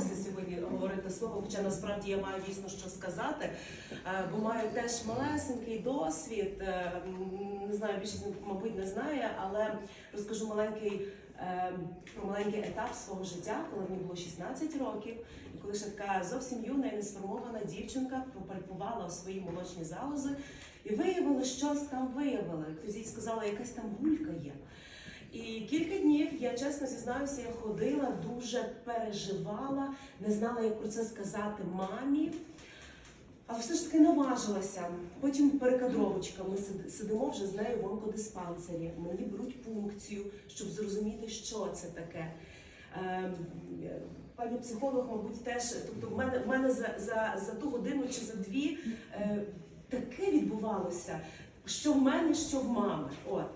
боялася сьогодні говорити слово, хоча насправді я маю дійсно що сказати, е, бо маю теж малесенький досвід. е, Не знаю, більшість мабуть не знає, але розкажу маленький е, про маленький етап свого життя, коли мені було 16 років, і коли ще така зовсім юна і несформована дівчинка пропальпувала свої молочні залози і виявили, щось там виявили. Хтось їй сказала, якась там гулька є. І кілька днів, я чесно зізнаюся, я ходила, дуже переживала, не знала, як про це сказати мамі. Але все ж таки наважилася. Потім перекадровочка. Ми сидимо вже з нею в онкодиспансері. Мені беруть пункцію, щоб зрозуміти, що це таке. Ем, Пані психолог, мабуть, теж, тобто в мене, в мене за, за, за ту годину чи за дві е, таке відбувалося, що в мене, що в мами. От.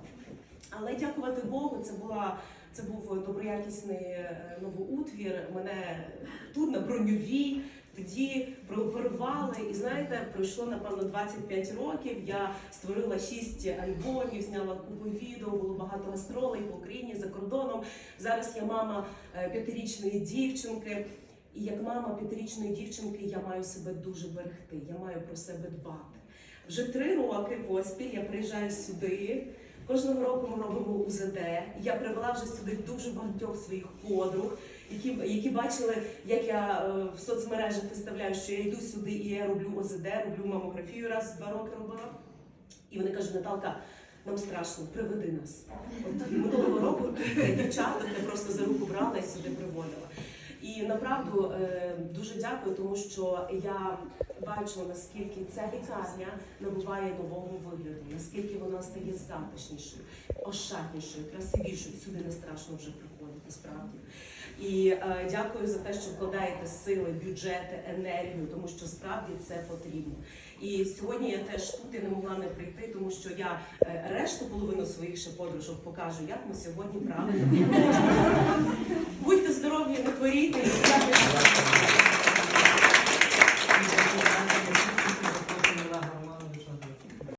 Але дякувати Богу, це була це був доброякісний е, новоутвір. Мене тут на броньовій. Тоді прооперували, і знаєте, пройшло напевно 25 років. Я створила 6 альбомів, зняла купу відео, було багато гастролей по Україні за кордоном. Зараз я мама е, п'ятирічної дівчинки. І як мама п'ятирічної дівчинки я маю себе дуже берегти, я маю про себе дбати. Вже три роки поспіль я приїжджаю сюди. Кожного року ми робимо УЗД. Я привела вже сюди дуже багатьох своїх подруг, які, які бачили, як я е, в соцмережах виставляю, що я йду сюди і я роблю ОЗД, роблю мамографію раз два роки робила. І вони кажуть, Наталка, нам страшно, приведи нас. От минулого року дівчата просто за руку брала і сюди приводила. І направду е, дуже дякую, тому що я бачу, наскільки ця лікарня набуває нового вигляду, наскільки вона стає затишнішою, ошатнішою, красивішою. Сюди не страшно вже приходити, справді. І е, дякую за те, що вкладаєте сили, бюджети, енергію, тому що справді це потрібно. І сьогодні я теж тут і не могла не прийти, тому що я е, решту половину своїх ще подружок покажу, як ми сьогодні правильно.